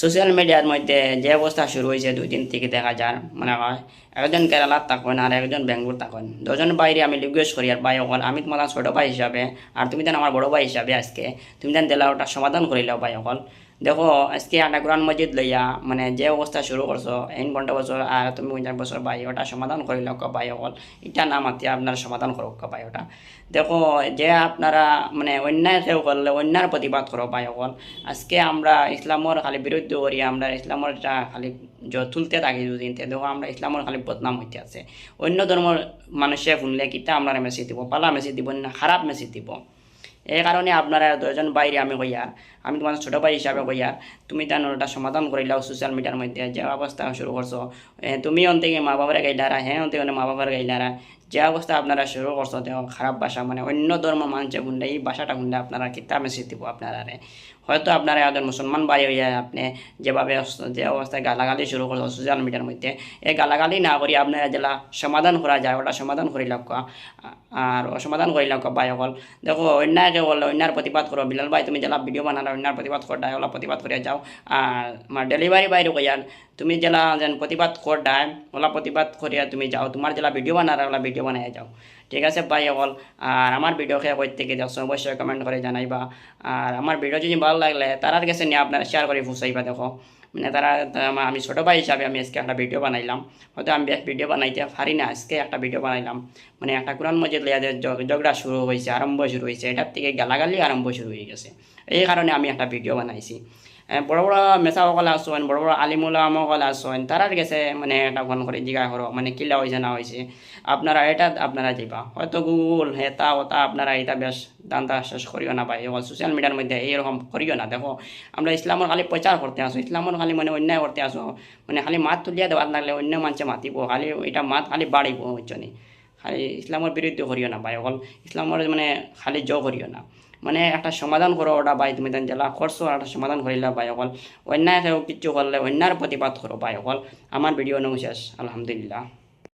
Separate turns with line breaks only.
Social মিডিয়ার মধ্যে যে অবস্থা শুরু হয়েছে, দুই দিন থেকে দেখা যায়, মনে হয়। একজন কেরালার থাকেন আর একজন বেঙ্গলোর থাকেন। দুজন বাইরে আমি জিজ্ঞেস করি, আর ভাই অকল, আমি তোমার ছোটো ভাই হিসাবে, আর তুমি দেন আমার বড় ভাই হিসাবে আজকে, তুমি দেন দিলা ওটা সমাধান করিলাও ভাই অকল। দেখো, আজকে একটা কোরআন মসজিদ লইয়া মানে যে অবস্থা শুরু করছ এন ঘণ্টা বছর আর তুমি পঞ্চাশ বছর ভাই ওটা সমাধান করিল ভাই অকল। এটা না মাতিয়া আপনারা সমাধান করো ক ভাই ওটা। দেখো, যে আপনারা মানে অন্যায় কেউ করলে অন্যার প্রতিবাদ করো ভাই অকল। আজকে আমরা ইসলামর খালি বিরুদ্ধে করি আমরা ইসলামর খালি তুলতে থাকি দুদিন তে দেখো আমরা ইসলামর খালি বদনাম হইতে আছে। অন্য ধর্মের মানুষে শুনলে, কিতা আমরা মেসেজ দিব, পালা মেসেজ দিব না খারাপ মেসেজ দিব। এই কারণে আপনারা দুজন বাইরে আমি কইয়া আমি তোমার ছোটো ভাই হিসাবে কইয়া তুমি তার ওটা সমাধান করিলাও সোশ্যাল মিডিয়ার মধ্যে, যে অবস্থা শুরু করছ। তুমি অন্তে মা বাবার গাইলারা হ্যাঁ অন্তে মা বাবার গাইলারা যে অবস্থা আপনারা শুরু করছ খারাপ ভাষা মানে অন্য ধর্ম মানুষে শুনলে এই ভাষাটা গুন্ডা আপনারা কিতাব মেসেজ দিব আপনারা হয়তো আপনারা একজন মুসলমান ভাই হইয়া আপনি যেভাবে যে অবস্থায় গালাগালি শুরু করছ সোশ্যাল মিডিয়ার মধ্যে এই গালাগালি না করি আপনারা যেটা সমাধান করা যায়, ওটা সমাধান করি লাগ আর অসমাধান করি লাগ ভাই অকল। দেখো, অন্যায়কে বললে অন্যার প্রতিবাদ করো। বিলাল ভাই, তুমি যেলা ভিডিও বানানো অন্যার প্রতিবাদ করডায় ওলা প্রতিবাদ করে যাও। আর আমার ডেলিভারি বাইরে কইয়ার তুমি জেলা যেন প্রতিবাদ করডায় ওলা প্রতিবাদ করিয়া তুমি যাও। তোমার জেলা ভিডিও বানার ওলা ভিডিও বানাই যাও। ঠিক আছে ভাই অকল আর আমার ভিডিও খেয়ে কই থেকে দেখছ অবশ্যই কমেন্ট করে জানাইবা। আর আমার ভিডিও যদি ভালো লাগলে, তারার কাছে নিয়ে আপনারা শেয়ার করে ফুসাইবা দেখো। মানে তারা আমি ছোটো ভাই হিসাবে আমি আজকে একটা ভিডিও বানাইলাম। হয়তো আমি বেশ ভিডিও বানাইতে পারি না, আজকে একটা ভিডিও বানাইলাম। মানে একটা কোরআন মজিদ লিয়া যে ঝগ- ঝগড়া শুরু হয়েছে আরম্ভ শুরু হয়েছে এটার থেকে গালাগালি আরম্ভ শুরু হয়ে গেছে। এই কারণে আমি একটা ভিডিও বানাইছি। বড় বড় মেসাসকল আসেন বড় বড় আলিমুলামকল আসেন তারার গেছে মানে এটা ফোন করে জিজ্ঞাসা করো মানে কিলা হয়েছে না হয়েছে আপনারা এটা, আপনারা যাইবা হয়তো গুগল হেতা ওতা আপনারা এটা বেশ দান্দা শেষ করিও না পাই সোশ্যাল মিডিয়ার মধ্যে এইরকম করিও না, দেখো। আমরা ইসলামর খালি প্রচার করতে আসো ইসলামর খালি মানে অন্যায় করতে আসো মানে খালি মাত তুলিয়া দেওয়ার লাগলে অন্য মানুষে মাতিব, খালি এটা মাত খালি বাড়িব হচ্ছে খালি ইসলামের বিরুদ্ধে করিও না ভাই অকল ইসলামের মানে খালি জ করিও না। মানে একটা সমাধান করো ওটা, ভাই, তুমি তেন জেলা করছ একটা সমাধান করিলা ভাই, অকল। অন্যায় কিছু করলে অন্যার প্রতিবাদ করো, ভাই, অকল। আমার ভিডিও নৌ শেষ, আলহামদুলিল্লাহ।